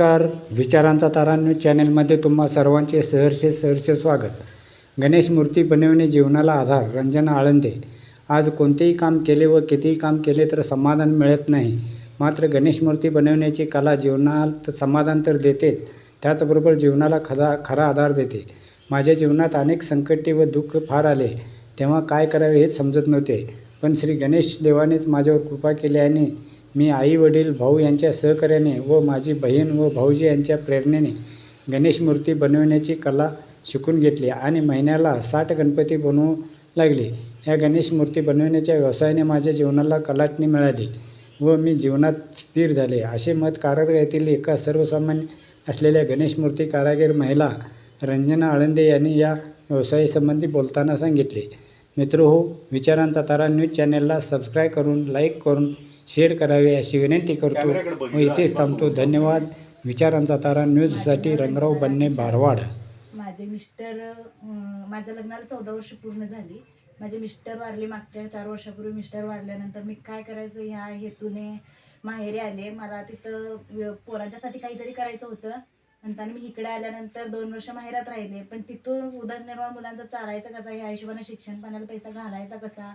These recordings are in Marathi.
नमस्कार. विचारांचा तारा न्यूज चॅनेलमध्ये तुम्हा सर्वांचे सहर्ष सहर्ष स्वागत. गणेश मूर्ती बनविणे जीवनाला आधार रंजना आळंदे. आज कोणतेही काम केले व कितीही काम केले तर समाधान मिळत नाही. मात्र गणेश मूर्ती बनवण्याची कला जीवनात समाधान तर देतेच त्याचबरोबर जीवनाला खरा खरा आधार देते. माझ्या जीवनात अनेक संकटे व दुःख फार आले तेव्हा काय करावे हेच समजत नव्हते. पण श्री गणेश देवानेच माझ्यावर कृपा केली आणि मी आई वडील भाऊ यांच्या सहकार्याने व माझी बहीण व भाऊजी यांच्या प्रेरणेने गणेश मूर्ती बनवण्याची कला शिकून घेतली आणि महिन्याला साठ गणपती बनवू लागले. या गणेश मूर्ती बनवण्याच्या व्यवसायाने माझ्या जीवनाला कलाटणी मिळाली व मी जीवनात स्थिर झाले. असे मत कारवार येथील एका सर्वसामान्य असलेल्या गणेश मूर्ती कारागीर महिला रंजना आळंदे यांनी या व्यवसायासंबंधी बोलताना सांगितले. मित्र हो विचारांचा तारा न्यूज चॅनलला सबस्क्राईब करून लाईक करून शेअर करावे अशी विनंती करतो. व इथेच थांबतो. धन्यवाद. विचारांचा तारा न्यूजसाठी रंगराव बन्ने भारवाड माझे मिस्टर माझ्या लग्नाला चौदा वर्ष पूर्ण झाली. माझे मिस्टर वारले मागच्या चार वर्षापूर्वी. मिस्टर वारल्यानंतर मी काय करायचं? ह्या हेतूने माहेरी आले. मला तिथं पोरांच्यासाठी काहीतरी करायचं होतं. नंतर मी इकडे आल्यानंतर दोन वर्ष माहेरात राहिले. पण तिथून उदरनिर्वाह मुलांचा चालायचा कसा? ह्या हिशोबाने शिक्षण पाण्याला पैसा घालायचा कसा?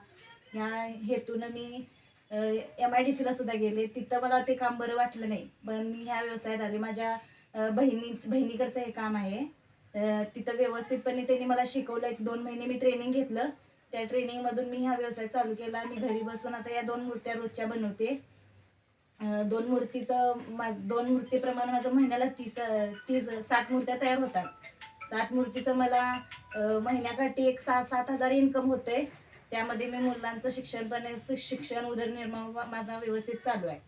ह्या हेतूनं मी एम आय डी सीला सुद्धा गेले. तिथं मला ते काम बरं वाटलं नाही. पण मी ह्या व्यवसायात आले. माझ्या बहिणी बहिणीकडचं हे काम आहे. तिथं व्यवस्थितपणे त्यांनी मला शिकवलं. एक दोन महिने मी ट्रेनिंग घेतलं. त्या ट्रेनिंगमधून मी हा व्यवसाय चालू केला. मी घरी बसून आता या दोन मूर्त्या रोजच्या बनवते. दोन मूर्तीचं मा दोन मूर्तीप्रमाणे माझं महिन्याला तीस तीस साठ मूर्त्या तयार होतात. साठ मूर्तीचं मला महिन्याकाठी एक सात सात हजार इन्कम होते त्यामध्ये मी मुलांचं शिक्षण पण शिक्षण उदरनिर्वाह माझा व्यवस्थित चालू आहे.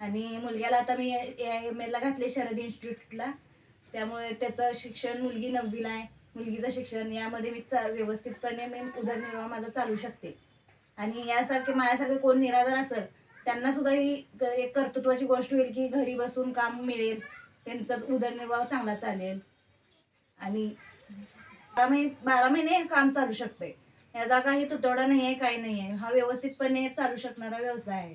आणि मुलग्याला आता मी एम एला घातले शरद इन्स्टिट्यूटला. त्यामुळे त्याचं शिक्षण मुलगी नववीला आहे. मुलगीचं शिक्षण यामध्ये मी चा व्यवस्थितपणे मी उदरनिर्वाह माझा चालू शकते. आणि यासारखे माझ्यासारखे कोण निराधार असेल त्यांना सुद्धा ही एक कर्तृत्वाची गोष्ट होईल की घरी बसून काम मिळेल. त्यांचा उदरनिर्वाह चांगला चालेल. आणि बारा महिने बारा महिने काम चालू शकते. याचा काही तुटवडा नाही आहे काही नाही आहे हा व्यवस्थितपणे चालू शकणारा व्यवसाय आहे.